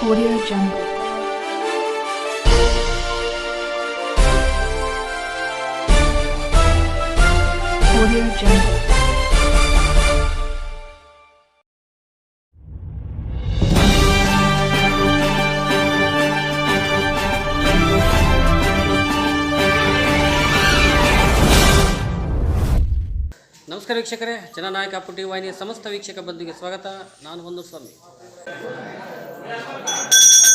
Audio Jungle. Audio Jungle. ನಮಸ್ಕಾರ ವೀಕ್ಷಕರೇ ಜನನಾಯಕ ಪುಟಿ ವಾಹಿನಿಯ ಸಮಸ್ತ ವೀಕ್ಷಕ ಬಂಧುಗೆ ಸ್ವಾಗತ ನಾನು ಒಂದು ಸ್ವಾಮಿ Thank you.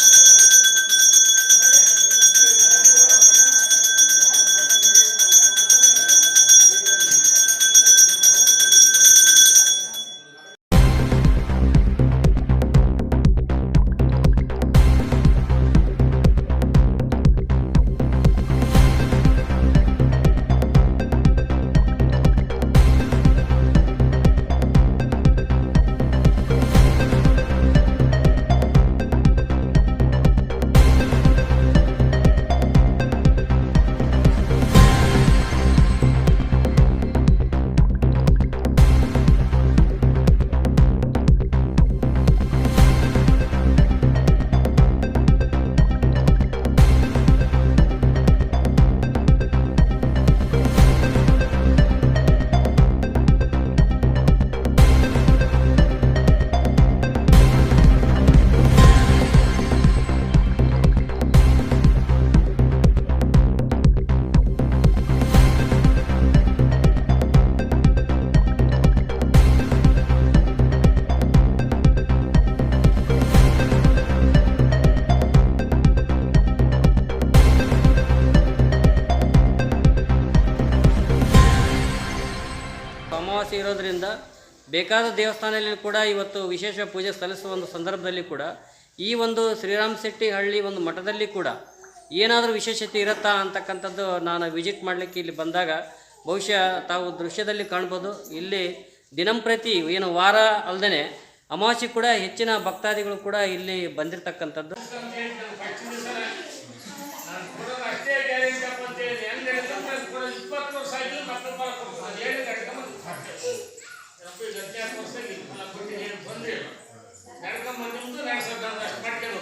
ಬೇಕಾದ ದೇವಸ್ಥಾನದಲ್ಲಿ ಕೂಡ ಇವತ್ತು ವಿಶೇಷ ಪೂಜೆ ಸಲ್ಲಿಸುವ ಒಂದು ಸಂದರ್ಭದಲ್ಲಿ ಕೂಡ ಈ ಒಂದು ಶ್ರೀರಾಮ್ ಶೆಟ್ಟಿ ಹಳ್ಳಿ ಒಂದು ಮಠದಲ್ಲಿ ಕೂಡ ಏನಾದರೂ ವಿಶೇಷತೆ ಇರುತ್ತಾ ಅಂತಕ್ಕಂಥದ್ದು ನಾನು ವಿಸಿಟ್ ಮಾಡಲಿಕ್ಕೆ ಇಲ್ಲಿ ಬಂದಾಗ ಬಹುಶಃ ತಾವು ದೃಶ್ಯದಲ್ಲಿ ಕಾಣ್ಬೋದು. ಇಲ್ಲಿ ದಿನಂಪ್ರತಿ ಏನು ವಾರ ಅಲ್ಲದೆ ಅಮಾವಾಸ್ಯೆ ಕೂಡ ಹೆಚ್ಚಿನ ಭಕ್ತಾದಿಗಳು ಕೂಡ ಇಲ್ಲಿ ಬಂದಿರತಕ್ಕಂಥದ್ದು ಅಷ್ಟೇ ಗ್ಯಾರಂಟಿ ಅಪ್ಪ ಅಂತ ಹೇಳಿ ಹೆಂಗ್ ಹೇಳಿದ್ರೆ ಕೂಡ ಇಪ್ಪತ್ತು ವರ್ಷ ಆಗಿಲ್ಲ ಮಕ್ಕಳು ಬರ ಕೊಡ್ತಾರೆ ಏನು ನಡ್ಕೊಂಬಂದು ಹದಿನೆಂಟು ವರ್ಷ ಆಗಿಲ್ಲ ಅಲ್ಲ ಬಿಟ್ಟು ಏನು ಬಂದಿಲ್ಲ ನಡ್ಕೊಂಬಂದಿದ್ದು ನಡೆಸೋದು ಅಷ್ಟು ಮಾಡ್ಕೊಂಡು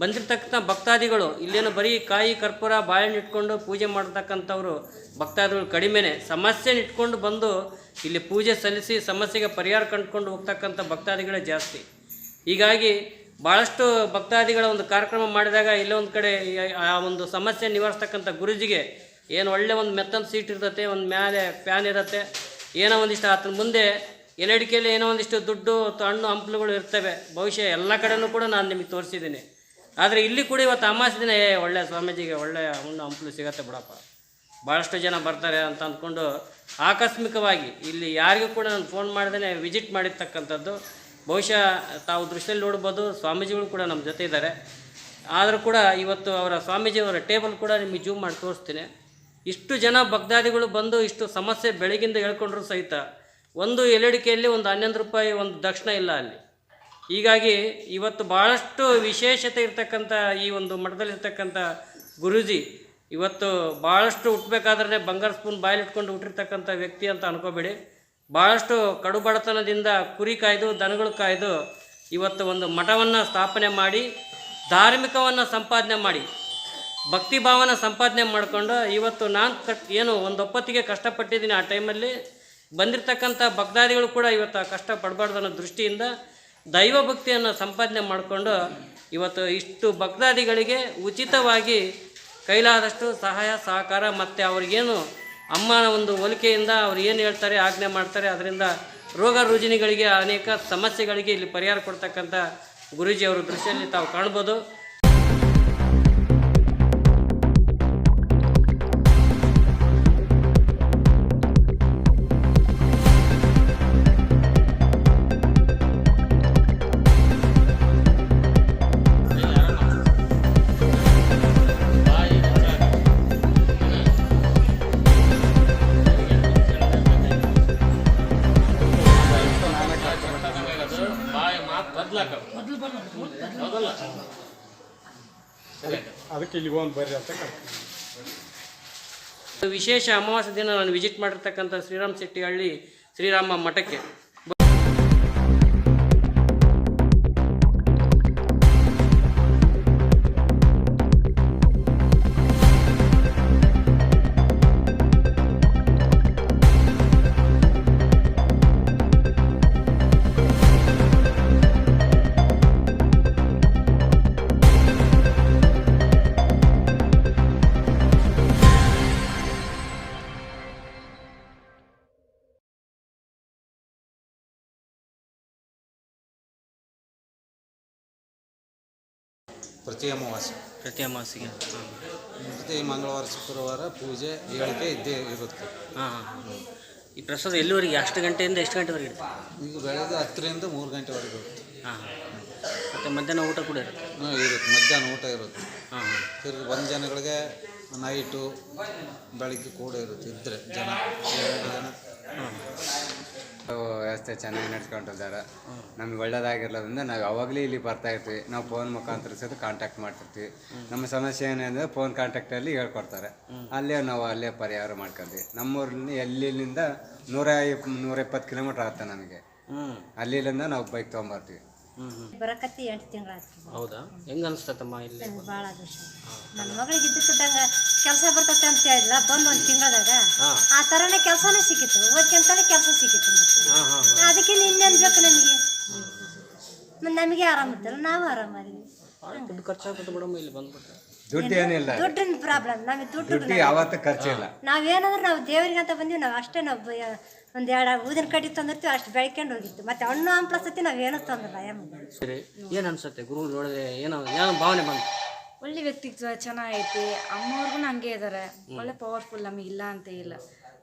ಬಂದಿರತಕ್ಕಂಥ ಭಕ್ತಾದಿಗಳು, ಇಲ್ಲೇನು ಬರೀ ಕಾಯಿ, ಕರ್ಪೂರ, ಬಾಳೆಹಣ್ಣು ಇಟ್ಕೊಂಡು ಪೂಜೆ ಮಾಡ್ತಕ್ಕಂಥವ್ರು ಭಕ್ತಾದಿಗಳು ಕಡಿಮೆನೆ. ಸಮಸ್ಯೆನ ಇಟ್ಕೊಂಡು ಬಂದು ಇಲ್ಲಿ ಪೂಜೆ ಸಲ್ಲಿಸಿ ಸಮಸ್ಯೆಗೆ ಪರಿಹಾರ ಕಂಡುಕೊಂಡು ಹೋಗ್ತಕ್ಕಂಥ ಭಕ್ತಾದಿಗಳೇ ಜಾಸ್ತಿ. ಹೀಗಾಗಿ ಭಾಳಷ್ಟು ಭಕ್ತಾದಿಗಳ ಒಂದು ಕಾರ್ಯಕ್ರಮ ಮಾಡಿದಾಗ ಇಲ್ಲೇ ಒಂದು ಕಡೆ ಆ ಒಂದು ಸಮಸ್ಯೆ ನಿವಾರಿಸ್ತಕ್ಕಂಥ ಗುರುಜಿಗೆ ಏನು ಒಳ್ಳೆ ಒಂದು ಮೆತ್ತನ ಸೀಟ್ ಇರ್ತತೆ, ಒಂದು ಮೇಲೆ ಫ್ಯಾನ್ ಇರುತ್ತೆ, ಏನೋ ಒಂದಿಷ್ಟು ಆತನ ಮುಂದೆ ಎಲೆಡಿಕೆಯಲ್ಲಿ ಏನೋ ಒಂದಿಷ್ಟು ದುಡ್ಡು ಅಥವಾ ಹಣ್ಣು, ಹಂಪಲುಗಳು ಇರ್ತವೆ. ಬಹುಶಃ ಎಲ್ಲ ಕಡೆನೂ ಕೂಡ ನಾನು ನಿಮಗೆ ತೋರಿಸಿದ್ದೀನಿ. ಆದರೆ ಇಲ್ಲಿ ಕೂಡ ಇವತ್ತು ಅಮಾಸೆ ದಿನ, ಏ, ಒಳ್ಳೆ ಸ್ವಾಮೀಜಿಗೆ ಒಳ್ಳೆ ಹುಣ್ಣು ಹಂಪಲು ಸಿಗತ್ತೆ ಬಿಡಪ್ಪ. ಭಾಳಷ್ಟು ಜನ ಬರ್ತಾರೆ ಅಂತ ಅಂದ್ಕೊಂಡು ಆಕಸ್ಮಿಕವಾಗಿ ಇಲ್ಲಿ ಯಾರಿಗೂ ಕೂಡ ನಾನು ಫೋನ್ ಮಾಡ್ದೇ ವಿಸಿಟ್ ಮಾಡಿರ್ತಕ್ಕಂಥದ್ದು. ಬಹುಶಃ ತಾವು ದೃಶ್ಯದಲ್ಲಿ ನೋಡ್ಬೋದು, ಸ್ವಾಮೀಜಿಗಳು ಕೂಡ ನಮ್ಮ ಜೊತೆ ಇದ್ದಾರೆ. ಆದರೂ ಕೂಡ ಇವತ್ತು ಅವರ ಸ್ವಾಮೀಜಿಯವರ ಟೇಬಲ್ ಕೂಡ ನಿಮಗೆ ಜೂಮ್ ಮಾಡಿ ತೋರಿಸ್ತೀನಿ. ಇಷ್ಟು ಜನ ಭಕ್ತಾದಿಗಳು ಬಂದು ಇಷ್ಟು ಸಮಸ್ಯೆ ಬೆಳಗಿಂದ ಹೇಳ್ಕೊಂಡ್ರು ಸಹಿತ ಒಂದು ಎಲೆಡಿಕೆಯಲ್ಲಿ ಒಂದು ಹನ್ನೊಂದು ರೂಪಾಯಿ ಒಂದು ದಕ್ಷಿಣ ಇಲ್ಲ ಅಲ್ಲಿ. ಹೀಗಾಗಿ ಇವತ್ತು ಭಾಳಷ್ಟು ವಿಶೇಷತೆ ಇರ್ತಕ್ಕಂಥ ಈ ಒಂದು ಮಠದಲ್ಲಿರ್ತಕ್ಕಂಥ ಗುರೂಜಿ ಇವತ್ತು ಭಾಳಷ್ಟು ಹುಟ್ಟಬೇಕಾದ್ರೆ ಬಂಗಾರ ಸ್ಪೂನ್ ಬಾಯಲ್ಲಿಟ್ಕೊಂಡು ಹುಟ್ಟಿರ್ತಕ್ಕಂಥ ವ್ಯಕ್ತಿ ಅಂತ ಅನ್ಕೋಬೇಡಿ. ಭಾಳಷ್ಟು ಕಡುಬಡತನದಿಂದ ಕುರಿ ಕಾಯ್ದು, ದನಗಳು ಕಾಯ್ದು ಇವತ್ತು ಒಂದು ಮಠವನ್ನು ಸ್ಥಾಪನೆ ಮಾಡಿ, ಧಾರ್ಮಿಕವನ್ನು ಸಂಪಾದನೆ ಮಾಡಿ ಭಕ್ತಿ ಭಾವನ ಸಂಪಾದನೆ ಮಾಡಿಕೊಂಡು ಇವತ್ತು ನಾನು ಕಟ್ ಏನು ಒಂದು ಒಪ್ಪತ್ತಿಗೆ ಕಷ್ಟಪಟ್ಟಿದ್ದೀನಿ ಆ ಟೈಮಲ್ಲಿ ಬಂದಿರತಕ್ಕಂಥ ಭಕ್ತಾದಿಗಳು ಕೂಡ ಇವತ್ತು ಕಷ್ಟ ಪಡಬಾರ್ದು ಅನ್ನೋ ದೃಷ್ಟಿಯಿಂದ ದೈವ ಭಕ್ತಿಯನ್ನು ಸಂಪಾದನೆ ಮಾಡಿಕೊಂಡು ಇವತ್ತು ಇಷ್ಟು ಭಕ್ತಾದಿಗಳಿಗೆ ಉಚಿತವಾಗಿ ಕೈಲಾದಷ್ಟು ಸಹಾಯ, ಸಹಕಾರ ಮತ್ತು ಅವ್ರಿಗೇನು ಅಮ್ಮನ ಒಂದು ಹೋಲಿಕೆಯಿಂದ ಅವ್ರು ಏನು ಹೇಳ್ತಾರೆ, ಆಜ್ಞೆ ಮಾಡ್ತಾರೆ, ಅದರಿಂದ ರೋಗ ರುಜಿನಿಗಳಿಗೆ ಅನೇಕ ಸಮಸ್ಯೆಗಳಿಗೆ ಇಲ್ಲಿ ಪರಿಹಾರ ಕೊಡ್ತಕ್ಕಂಥ ಗುರೂಜಿಯವರ ದೃಶ್ಯದಲ್ಲಿ ತಾವು ಕಾಣ್ಬೋದು. ಒಂದು ಬರ್ರಿ ಅಂತ ವಿಶೇಷ ಅಮಾವಾಸ್ಯ ದಿನ ನಾನು ವಿಸಿಟ್ ಮಾಡಿರ್ತಕ್ಕಂಥ ಶ್ರೀರಾಮ್ ಶೆಟ್ಟಿಹಳ್ಳಿ ಶ್ರೀರಾಮ ಮಠಕ್ಕೆ. ಪ್ರತಿ ಅಮಾವಾಸ್ಯೆ. ಪ್ರತಿ ಅಮಾವಾಸ್ಯೆಗೆ. ಪ್ರತಿ ಮಂಗಳವಾರ ಶುಕ್ರವಾರ ಪೂಜೆ ಹೇಳಿಕೆ ಇದ್ದೇ ಇರುತ್ತೆ. ಹಾಂ ಹಾಂ. ಹಾಂ ಈ ಪ್ರಸಾದ ಎಲ್ಲಿವರೆಗೆ? ಎಷ್ಟು ಗಂಟೆಯಿಂದ ಎಷ್ಟು ಗಂಟೆವರೆಗೆ ಇರುತ್ತೆ? ಈಗ ಬೆಳಗ್ಗೆ ಹತ್ತರಿಂದ ಮೂರು ಗಂಟೆವರೆಗೆ ಇರುತ್ತೆ. ಹಾಂ ಮತ್ತು ಮಧ್ಯಾಹ್ನ ಊಟ ಕೂಡ ಇರುತ್ತೆ? ಹ್ಞೂ ಇರುತ್ತೆ. ಮಧ್ಯಾಹ್ನ ಊಟ ಇರುತ್ತೆ. ಹಾಂ ಹಾಂ. ತಿರ್ಗಿ ಬಂದ ಜನಗಳಿಗೆ ನೈಟು ಬೆಳಗ್ಗೆ ಕೂಡ ಇರುತ್ತೆ ಇದ್ದರೆ ಜನ. ಎರಡು ಜನ ವ್ಯವಸ್ಥೆ ಚೆನ್ನಾಗಿ ನಡ್ಸ್ಕೊಂಡಿದ್ದಾರೆ. ನಮ್ಗೆ ಒಳ್ಳೇದಾಗಿರೋದ್ರಿಂದ ನಾವು ಯಾವಾಗಲೂ ಇಲ್ಲಿ ಬರ್ತಾ ಇರ್ತೀವಿ. ನಾವು ಫೋನ್ ಮುಖಾಂತರ ಸಹಿತ ಕಾಂಟ್ಯಾಕ್ಟ್ ಮಾಡ್ತಿರ್ತೀವಿ. ನಮ್ಮ ಸಮಸ್ಯೆ ಏನಂದ್ರೆ ಫೋನ್ ಕಾಂಟ್ಯಾಕ್ಟಲ್ಲಿ ಹೇಳ್ಕೊಡ್ತಾರೆ. ಅಲ್ಲೇ ನಾವು ಅಲ್ಲೇ ಪರಿಹಾರ ಮಾಡ್ಕೊಂತೀವಿ. ನಮ್ಮೂರಿನ ಎಲ್ಲಿಂದ ನೂರ ಇಪ್ ನೂರ ಇಪ್ಪತ್ತು ಕಿಲೋಮೀಟ್ರ್ ಆಗುತ್ತೆ ನಮಗೆ. ಅಲ್ಲಿಂದ ನಾವು ಬೈಕ್ ತೊಗೊಂಬರ್ತೀವಿ. ಬರಕತ್ತಿ ಎಂಟು ತಿಂಗಳಾಯ್ತು. ಹೌದಾ? ಹೆಂಗೆ ಅನಿಸ್ತತಮ್ಮ ಇಲ್ಲಿ? ಭಾಳ ನನ್ನ ಮಗಳಿಗೆ ಇದ್ದಕ್ಕಿದ್ದಂಗೆ ಕೆಲಸ ಬರ್ತೈತೆ ಅಂತ ಹೇಳಿಲ್ಲ ಬಂದು ಒಂದು ತಿಂಗಳದಾಗ. ಆ ತರನೇ ಕೆಲಸನೇ ಸಿಕ್ಕಿತ್ತು. ಓದ್ಕೊಂತಾನೆ ಕೆಲಸ ಸಿಕ್ಕಿತ್ತು ಹಾಂ ಹಾಂ ಅದಕ್ಕೆ ಇನ್ನೇನು ಬೇಕು ನಮಗೆ ಮತ್ತೆ ನಮಗೆ ಆರಾಮಿದ್ದಲ್ಲ ನಾವು ಆರಾಮಾದೀವಿ ದುಡ್ಡು ಖರ್ಚಾಗುತ್ತೆ ಮೇಡಮ್ ಇಲ್ಲಿ ಬಂದ್ಬಿಟ್ರೆ. ದುಡ್ಡು ಏನಿಲ್ಲ. ದುಡ್ಡಿನ ಪ್ರಾಬ್ಲಮ್ ನಮಗೆ ದುಡ್ಡು ದುಡ್ಡು ಯಾವತ್ತೂ ಖರ್ಚಿಲ್ಲ ನಾವೇನಂದ್ರೆ ನಾವು ದೇವರಿಗೆ ಅಂತ ಬಂದೀವಿ ನಾವು ಅಷ್ಟೇ ನಾವು ಒಂದು ಎರಡು ಊದಿನ ಕಡ್ಡಿ ತಂದಿರ್ತೀವಿ ಅಷ್ಟು ಬೆಳ್ಕೊಂಡು ಹೋಗಿತ್ತು. ಮತ್ತೆ ಹಣ್ಣು ಹಂಪ್ಲಸತಿ ನಾವು ಏನೂ ತಂದಿಲ್ಲ ಸರಿ ಏನು ಅನ್ಸುತ್ತೆ ಗುರು ನೋಡಿದ್ರೆ ಏನೋ ಯಾವ ಭಾವನೆ ಬಂತು? ಒಳ್ಳೆ ವ್ಯಕ್ತಿತ್ವ ಚೆನ್ನಾಗೈತಿ. ಅಮ್ಮವ್ರಿಗೂ ಹಂಗೆ ಇದ್ದಾರೆ ಒಳ್ಳೆ ಪವರ್ಫುಲ್ ನಮಗೆ ಇಲ್ಲ ಅಂತ ಇಲ್ಲ.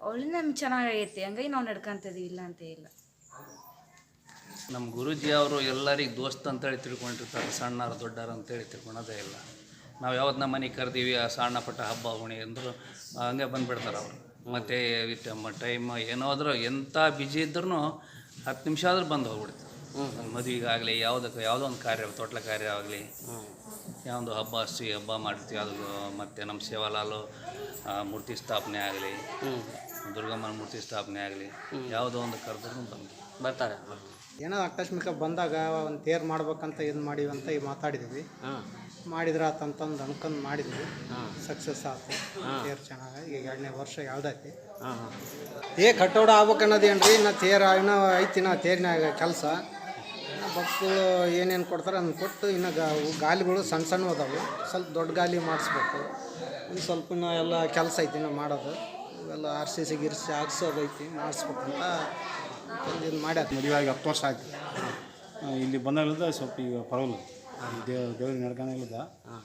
ಅವಳು ನಮ್ಗೆ ಚೆನ್ನಾಗೈತಿ ಹಂಗಾಗಿ ನಾವು ನಡ್ಕೊಂತಿದೀವಿ ಇಲ್ಲ ಅಂತ ಇಲ್ಲ. ನಮ್ಮ ಗುರುಜಿ ಅವರು ಎಲ್ಲರಿಗೆ ದೋಸ್ತ್ ಅಂತೇಳಿ ತಿಳ್ಕೊಂಡಿರ್ತಾರೆ ಸಣ್ಣರು ದೊಡ್ಡರು ಅಂತೇಳಿ ತಿಳ್ಕೊಳೋದೇ ಇಲ್ಲ. ನಾವು ಯಾವತ್ತು ನಮ್ಮ ಮನೆಗೆ ಕರೆದೀವಿ ಆ ಸಣ್ಣ ಪುಟ್ಟ ಹಬ್ಬ ಹುಣಿ ಅಂದರು ಹಂಗೆ ಬಂದುಬಿಡ್ತಾರೆ ಅವರು. ಮತ್ತು ವಿತ್ ಟೈಮ್ ಏನಾದರೂ ಎಂಥ ಬಿಜಿ ಇದ್ರೂ ಹತ್ತು ನಿಮಿಷ ಆದರೂ ಬಂದು ಹೋಗ್ಬಿಡ್ತು. ಮದುವೆಗಾಗಲಿ ಯಾವುದಕ್ಕೆ ಯಾವುದೋ ಒಂದು ಕಾರ್ಯ ತೋಟ್ಲ ಕಾರ್ಯ ಆಗಲಿ ಯಾವೊಂದು ಹಬ್ಬ ಶ್ರೀ ಹಬ್ಬ ಮಾಡಿರ್ತೀವಿ ಅದು ಮತ್ತು ನಮ್ಮ ಸೇವಾಲಾಲು ಮೂರ್ತಿ ಸ್ಥಾಪನೆ ಆಗಲಿ ದುರ್ಗಮ್ಮನ ಮೂರ್ತಿ ಸ್ಥಾಪನೆ ಆಗಲಿ ಯಾವುದೋ ಒಂದು ಕರೆದ್ರೂ ಬಂದು. ಬರ್ತಾರೆ. ಏನೋ ಆಕಸ್ಮಿಕ ಬಂದಾಗ ಒಂದು ತೇರು ಮಾಡ್ಬೇಕಂತ ಇದು ಮಾಡಿವಂತ ಮಾತಾಡಿದ್ವಿ. ಹಾಂ. ಮಾಡಿದ್ರೆ ಅಂತಂದು ಅನ್ಕೊಂಡು ಮಾಡಿದ್ವಿ. ಸಕ್ಸಸ್ ಆಯ್ತು ತೇರು ಚೆನ್ನಾಗಿ ಈಗ ಎರಡನೇ ವರ್ಷ ಯಾವ್ದೈತಿ ಏ ಕಟ್ಟೋಡ ಆಗ್ಬೇಕನ್ನೋದೇನ್ರಿ ಇನ್ನು ತೇರು ಇನ್ನೂ ಐತಿ ನಾ ತೇರಿನಾಗ ಕೆಲಸ. ಭಕ್ತರು ಏನೇನು ಕೊಡ್ತಾರೆ ಅದನ್ನ ಕೊಟ್ಟು ಇನ್ನು ಗಾ ಗಾಲಿಗಳು ಸಣ್ಣ ಸಣ್ಣ ಅದಾವು. ಸ್ವಲ್ಪ ದೊಡ್ಡ ಗಾಲಿ ಮಾಡಿಸ್ಬೇಕು. ಇನ್ನು ಸ್ವಲ್ಪ ಇನ್ನು ಎಲ್ಲ ಕೆಲಸ ಐತಿ ನಾವು ಮಾಡೋದು. ಇವೆಲ್ಲ ಆರ್ ಸಿ ಸಿ ಗಿರ್ಸಿ ಹಾಕ್ಸೋದೈತಿ ಮಾಡಿಸ್ಬೇಕಂತ ಇದು ಮಾಡ್ಯಾರ. ಮದುವೆ ಆಗಿ ಹತ್ತು ವರ್ಷ ಆಯ್ತು. ಇಲ್ಲಿ ಬಂದಾಗಲಿಂದ ಸ್ವಲ್ಪ ಈಗ ಪರವಾಗಿಲ್ಲ. ದೇವ್ ದೇವ್ರಿಗೆ ನಡ್ಕೊಂಡಿಲ್ಲದ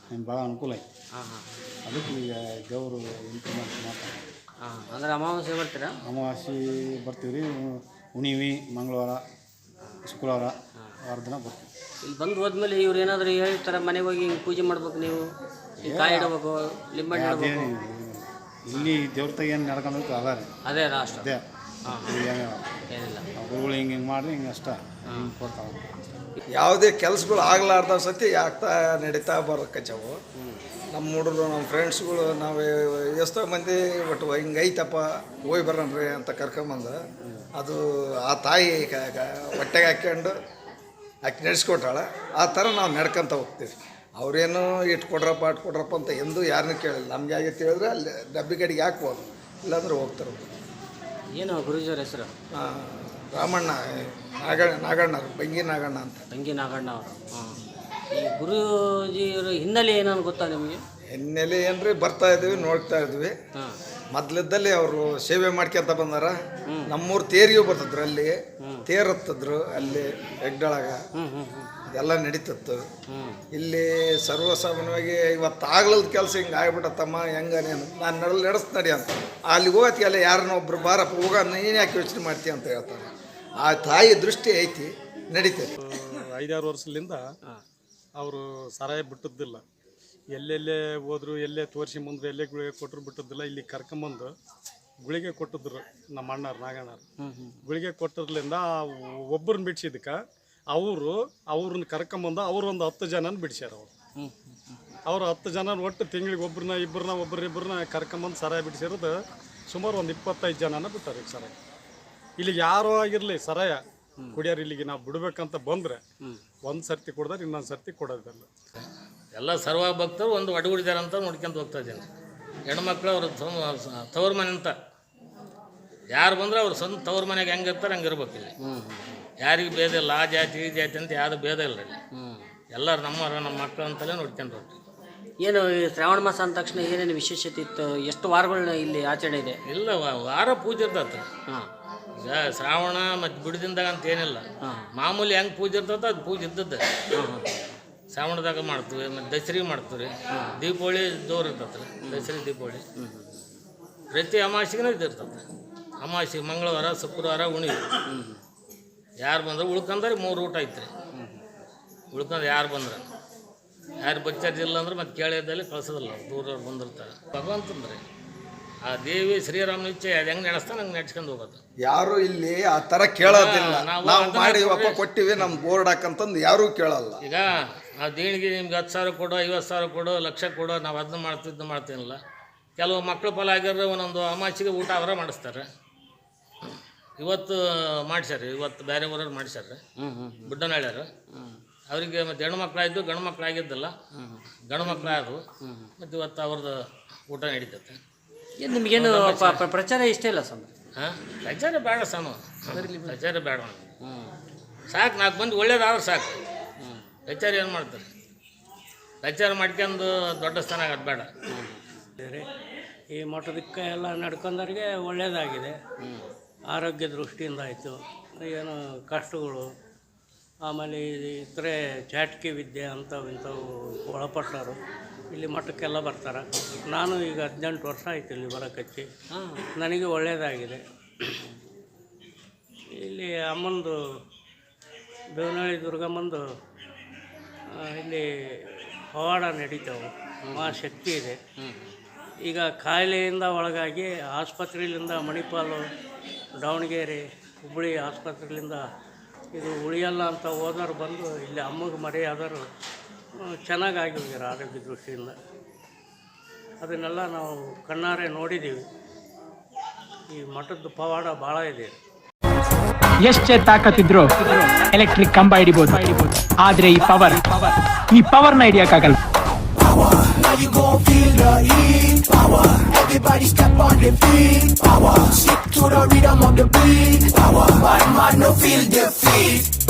ನಿಮ್ಗೆ ಭಾಳ ಅನುಕೂಲ ಐತಿ ಹಾಂ ಹಾಂ. ಅದಕ್ಕೆ ಈಗ ದೇವರು ಇಂಪ್ರೂವ್ಮೆಂಟ್ ಮಾಡ್ತಾರೆ ಹಾಂ ಅಂದ್ರೆ ಅಮಾವಾಸ್ಯೆ ಬರ್ತೀರಾ? ಅಮಾವಾಸ್ಯೆ ಬರ್ತೀವಿ ರೀ. ಹುಣಿವಿ ಮಂಗಳವಾರ ಶುಕ್ರವಾರ ವಾರ ದಿನ ಬರ್ತೀವಿ. ಇಲ್ಲಿ ಬಂದು ಹೋದ್ಮೇಲೆ ಇವ್ರು ಏನಾದರೂ ಹೇಳ್ತಾರೆ ಮನೆಗೆ ಹೋಗಿ ಹಿಂಗೆ ಪೂಜೆ ಮಾಡ್ಬೇಕು ನೀವು? ಈ ಕಾಯಿ ಇಡಬೇಕು ಲಿಂಬಣ್ಣೆ ಇಡಬೇಕು? ಇಲ್ಲಿ ದೇವ್ರ ತಾಯಿ ಏನು ನಡ್ಕೊಂಡು ಅದ ರೀ. ಅದೇ ಲಾಸ್ಟ್ ಅದೇ. ಏನಿಲ್ಲ. ಗುರುಗಳು ಹಿಂಗೆ ಹಿಂಗೆ ಮಾಡಿ ಹಿಂಗೆ ಅಷ್ಟ ಹಿಂಗೆ ಕೊಡ್ತಾವೆ. ಯಾವುದೇ ಕೆಲಸಗಳು ಆಗ್ಲಾರ್ದ ಸತಿ ಆಗ್ತಾ ನಡೀತಾ ಬರಕಚ್ಚವು ನಮ್ಮ ಹುಡುಗರು ನಮ್ಮ ಫ್ರೆಂಡ್ಸ್ಗಳು ನಾವು ಎಷ್ಟೋ ಮಂದಿ ಒಟ್ಟು ಹಿಂಗೆ ಐತಪ್ಪ ಹೋಗಿ ಬರೋಣ್ರಿ ಅಂತ ಕರ್ಕೊಂಬಂದು ಅದು ಆ ತಾಯಿ ಹೊಟ್ಟೆಗೆ ಹಾಕ್ಕೊಂಡು ಹಾಕಿ ನಡೆಸ್ಕೊಟ್ಟಾಳೆ. ಆ ಥರ ನಾವು ನಡ್ಕೊಂತ ಹೋಗ್ತೀವಿ. ಅವ್ರೇನು ಇಟ್ಟು ಕೊಡ್ರಪ್ಪ ಅಟ್ ಕೊಡ್ರಪ್ಪ ಅಂತ ಎಂದೂ ಯಾರನ್ನೂ ಕೇಳಿಲ್ಲ. ನಮ್ಗೆ ಯಾಕೆ ಹೇಳಿದ್ರೆ ಅಲ್ಲಿ ಡಬ್ಬಿ ಕಡೆಗೆ ಹಾಕ್ಬೋದು. ಇಲ್ಲಾಂದ್ರೆ ಹೋಗ್ತಾರೆ ಏನು ಗುರುಜರ ಹೆಸರು? ಆ, ರಾಮಣ್ಣ ನಾಗ ನಾಗಣ್ಣ ಬಂಗಿ ನಾಗಣ್ಣ ಅಂತ. ಬಂಗಿ ನಾಗಣ್ಣ ಅವರು. ಹಾಂ. ಈ ಗುರೂಜಿಯವ್ರ ಹಿನ್ನೆಲೆ ಏನೋ ಗೊತ್ತಾ ನಿಮಗೆ? ಹಿನ್ನೆಲೆ ಏನ್ರಿ ಬರ್ತಾ ಇದ್ವಿ ನೋಡ್ತಾ ಇದ್ವಿ ಹಾಂ. ಮೊದ್ಲಿದ್ದಲ್ಲಿ ಅವರು ಸೇವೆ ಮಾಡ್ಕೊಂತ ಬಂದಾರ. ನಮ್ಮೂರು ತೇರಿಗೂ ಬರ್ತಿದ್ರು ಅಲ್ಲಿ. ತೇರ್ ಹತ್ತಿದ್ರು ಅಲ್ಲಿ ಹೆಗ್ಡಳಾಗ. ಎಲ್ಲ ಹ್ಞೂ ಹ್ಞೂ ಇದೆಲ್ಲ ನಡೀತಿತ್ತು. ಹ್ಞೂ ಇಲ್ಲಿ ಸರ್ವಸಾಮಾನ್ಯವಾಗಿ ಇವತ್ತು ಆಗ್ಲದ ಕೆಲಸ ಹಿಂಗೆ ಆಗ್ಬಿಟ್ಟತ್ತಮ್ಮ ಹೆಂಗ ನೀನು ನಾನು ನಡಲ್ ನಡೆಸ್ ನಡಿ ಅಂತ. ಅಲ್ಲಿ ಯಾರನ್ನ ಒಬ್ರು ಬಾರಪ್ಪ ಹೋಗ ನೀನು ಯಾಕೆ ಯೋಚನೆ ಮಾಡ್ತೀಯ ಅಂತ ಹೇಳ್ತಾರೆ. ಆ ತಾಯಿ ದೃಷ್ಟಿ ಐತಿ ನಡೀತೈತಿ ಐದಾರು ವರ್ಷದಿಂದ ಅವರು ಸರಾಯ ಬಿಟ್ಟದ್ದಿಲ್ಲ. ಎಲ್ಲೆಲ್ಲೇ ಹೋದ್ರು ಎಲ್ಲೇ ತೋರಿಸಿ ಮುಂದೆ ಎಲ್ಲೇ ಗುಳಿಗೆ ಕೊಟ್ಟರು ಬಿಟ್ಟದ್ದಿಲ್ಲ. ಇಲ್ಲಿ ಕರ್ಕೊಂಬಂದು ಗುಳಿಗೆ ಕೊಟ್ಟಿದ್ರು ನಮ್ಮ ಅಣ್ಣಾರು ನಾಗಣ್ಣರು. ಗುಳಿಗೆ ಕೊಟ್ಟದ್ರಿಂದ ಒಬ್ಬರನ್ನ ಬಿಡ್ಸಿದಕ್ಕೆ ಅವರು ಅವ್ರನ್ನ ಕರ್ಕೊಂಬಂದು ಅವ್ರು ಒಂದು ಹತ್ತು ಜನನ ಬಿಡಿಸ್ಯಾರ ಅವರು. ಅವ್ರು ಹತ್ತು ಜನ ಒಟ್ಟು ತಿಂಗಳಿಗೆ ಒಬ್ರನ್ನ ಇಬ್ಬರನ್ನ ಒಬ್ಬರಿಬ್ಬರನ್ನ ಕರ್ಕೊಂಬಂದು ಸರಾಯ ಬಿಡಿಸಿರೋದು ಸುಮಾರು ಒಂದು ಇಪ್ಪತ್ತೈದು ಜನನ ಬಿಟ್ಟಾರೆ ಈಗ ಸರಾಯ. ಇಲ್ಲಿಗೆ ಯಾರೋ ಆಗಿರಲಿ ಸರಾಯ ಕುಡಿಯೋರು ಇಲ್ಲಿಗೆ ನಾವು ಬಿಡ್ಬೇಕಂತ ಬಂದ್ರೆ ಒಂದು ಸರ್ತಿ ಕೊಡದಾರ ಇನ್ನೊಂದು ಸರ್ತಿ ಕೊಡೋದಿಲ್ಲ ಎಲ್ಲ ಸರ್ವ ಭಕ್ತರು ಒಂದು ಒಡಗುಡಿದಾರೆ ಅಂತ ನೋಡ್ಕೊಂತ ಹೋಗ್ತಾ ಇದ್ದೀನಿ. ಹೆಣ್ಮಕ್ಳು ಅವ್ರ ತವ್ರ ಮನೆ ಅಂತ. ಯಾರು ಬಂದ್ರೆ ಅವ್ರ ಸ್ವಂತ ತವ್ರ ಮನೆಗೆ ಹೆಂಗೆ ಇರ್ತಾರೆ ಹಂಗೆ ಇರ್ಬೇಕು ಇಲ್ಲಿ. ಯಾರಿಗೂ ಭೇದ ಇಲ್ಲ ಆ ಜಾತಿ ಈ ಜಾತಿ ಅಂತ ಯಾವುದು ಭೇದ ಇಲ್ಲ ಇಲ್ಲಿ. ಎಲ್ಲರೂ ನಮ್ಮವ್ರ ನಮ್ಮ ಮಕ್ಕಳು ಅಂತಲೇ ನೋಡ್ಕೊಂಡು ಹೋಗ್ತೀವಿ ಏನು ಈ ಶ್ರಾವಣ ಮಾಸ ಅಂದ ತಕ್ಷಣ ಏನೇನು ವಿಶೇಷತೆ ಇತ್ತು? ಎಷ್ಟು ವಾರಗಳನ್ನ ಇಲ್ಲಿ ಆಚರಣೆ ಇದೆ? ಇಲ್ಲ ವ- ವಾರ ಪೂಜೆ ಇರ್ತೈತೆ ಹಾಂ. ಶ್ರಾವಣ ಮತ್ತು ಬಿಡದಿಂದಾಗ ಅಂತ ಏನಿಲ್ಲ. ಮಾಮೂಲಿ ಹೆಂಗೆ ಪೂಜೆ ಇರ್ತದ ಅದು ಪೂಜೆ ಇದ್ದದ್ದು. ಶ್ರಾವಣದಾಗ ಮಾಡ್ತೀವಿ ಮತ್ತು ದಸರಿ ಮಾಡ್ತೀವಿ. ದೀಪಾವಳಿ ಜೋರು ಇರ್ತೈತೆ ದಸರಿ ದೀಪಾವಳಿ. ಪ್ರತಿ ಅಮಾಸಿಗೂ ಇದು ಇರ್ತದೆ ಅಮಾವಾಸ್ಯೆ ಮಂಗಳವಾರ ಶುಕ್ರವಾರ ಉಣಿ ಯಾರು ಬಂದ್ರೆ ಉಳ್ಕಂದ್ರೆ ಮೂರು ಊಟ ಐತ್ರಿ. ಉಳ್ಕಂದ್ರೆ ಯಾರು ಬಂದ್ರೆ? ಯಾರು ಬಚ್ಚಾರ್ಜಿಲ್ಲ ಅಂದ್ರೆ ಮತ್ತೆ ಕೇಳಿದಲ್ಲಿ ಕಳ್ಸೋದಿಲ್ಲ ದೂರವ್ರು ಬಂದಿರ್ತಾರೆ. ಭಗವಂತಂದ್ರೆ. ಆ ದೇವಿ ಶ್ರೀರಾಮನ ಇಚ್ಛೆ ಅದು ಹೆಂಗೆ ನಡೆಸ್ತಾನೆ ಹಂಗೆ ನಡ್ಸ್ಕೊಂಡು ಹೋಗೋದು. ಯಾರು ಇಲ್ಲಿ ಆ ತರ ಕೇಳೋದಿಲ್ಲ. ಹಾ, ನಾವು ಮಾಡಿ ಅದನ್ನ ಕೊಟ್ರೆ- ಕೊಟ್ಟಿವಿ ನಮ್ಮ ಬೋರ್ಡ್ ಹಾಕಂತಂದು ಯಾರು ಕೇಳಲ್ಲ. ಈಗ ಆ ದೇಣಿಗೆ ನಿಮ್ಗೆ ಹತ್ತು ಸಾವಿರ ಕೊಡು ಐವತ್ತು ಸಾವಿರ ಕೊಡು ಲಕ್ಷ ಕೊಡು ನಾವು ಅದನ್ನ ಮಾಡ್ತಿದ್ದು ಮಾಡ್ತೀನಲ್ಲ. ಕೆಲವು ಮಕ್ಕಳು ಫಲ ಆಗಿರೋ ಒಂದೊಂದು ಅಮಾಸಿಗೆ ಊಟ ಅವರ ಮಾಡಿಸ್ತಾರೆ. ಇವತ್ತು ಮಾಡಿಸ್ಯಾರ ಇವತ್ತು ಬೇರೆ ಊರವ್ರು ಮಾಡ್ಸ್ಯಾರ ಬುಡ್ಡನಳ್ಳ್ಯಾರು ಅವರಿಗೆ ಮತ್ತು ಹೆಣ್ಣು ಮಕ್ಕಳಾಯಿತು ಗಂಡು ಮಕ್ಳು ಆಗಿದ್ದಿಲ್ಲ. ಗಂಡು ಮಕ್ಳು ಆದವು ಮತ್ತು ಇವತ್ತು ಅವ್ರದ್ದು ಊಟ ನಡೀತೈತೆ. ಏನು ನಿಮಗೇನು ಪ- ಪ- ಪ್ರಚಾರ ಇಷ್ಟ ಇಲ್ಲ ಸ್ವಾಮಿ? ಹಾಂ? ಪ್ರಚಾರ ಬೇಡ ಸ್ವಾಮಿ. ಪ್ರಚಾರ ಬೇಡ. ಸಾಕು ನಾಲ್ಕು ಮಂದಿ ಒಳ್ಳೇದಾದ್ರೆ ಸಾಕು. ಪ್ರಚಾರ ಏನು ಮಾಡ್ತಾರೆ? ಪ್ರಚಾರ ಮಾಡ್ಕೊಂಡು ದೊಡ್ಡ ಸ್ಥಾನ ಆಗೋದು ಬೇಡ. ಈ ಮಠದಕ್ಕೆ ಎಲ್ಲ ನಡ್ಕೊಂಡವ್ರಿಗೆ ಒಳ್ಳೆಯದಾಗಿದೆ ಆರೋಗ್ಯ ದೃಷ್ಟಿಯಿಂದ ಆಯಿತು. ಏನು ಕಷ್ಟಗಳು ಆಮೇಲೆ ಈ ಇತರೆ ಚಾಟ್ಕಿ ವಿದ್ಯೆ ಅಂಥವು ಇಂಥವು ಒಳಪಟ್ಟರು. ಇಲ್ಲಿ ಮಠಕ್ಕೆಲ್ಲ ಬರ್ತಾರೆ. ನಾನು ಈಗ ಹದಿನೆಂಟು ವರ್ಷ ಆಯ್ತು ಇಲ್ಲಿ ಬರೋಕಚ್ಚಿ ನನಗೆ ಒಳ್ಳೆಯದಾಗಿದೆ ಇಲ್ಲಿ ಅಮ್ಮಂದು ದೇವನಹಳ್ಳಿ ದುರ್ಗಮ್ಮಂದು ಇಲ್ಲಿ ಪವಾಡ ನಡೀತಾವೆ. ಮಹಾಶಕ್ತಿ ಇದೆ. ಈಗ ಕಾಯಿಲೆಯಿಂದ ಒಳಗಾಗಿ ಆಸ್ಪತ್ರೆಯಿಂದ ಮಣಿಪಾಲು ದಾವಣಗೆರೆ ಹುಬ್ಬಳ್ಳಿ ಆಸ್ಪತ್ರೆಯಿಂದ ಇದು ಉಳಿಯಲ್ಲ ಅಂತ ಹೋದವ್ರು ಬಂದು ಇಲ್ಲಿ ಅಮ್ಮಗೆ ಮರೆಯಾದರು ಚೆನ್ನಾಗಿ ಹೋಗ್ಯಾರ ಆರೋಗ್ಯ ದೃಷ್ಟಿಯಿಂದ ಅದನ್ನೆಲ್ಲ ನಾವು ಕಣ್ಣಾರೆ ನೋಡಿದ್ದೀವಿ ಈ ಮಠದ ಪವಾಡ ಭಾಳ ಇದೆ ಎಷ್ಟೇ ತಾಕತ್ತಿದ್ರು ಎಲೆಕ್ಟ್ರಿಕ್ ಕಂಬ ಹಿಡಿಬಹುದು ಆದ್ರೆ ಈ ಪವರ್ ಈ ಪವರ್ನ ಹಿಡಿಯಕ್ಕಾಗಲ್ಲ Everybody step on the beat. Power. Stick to the rhythm of the beat. Power. defeat.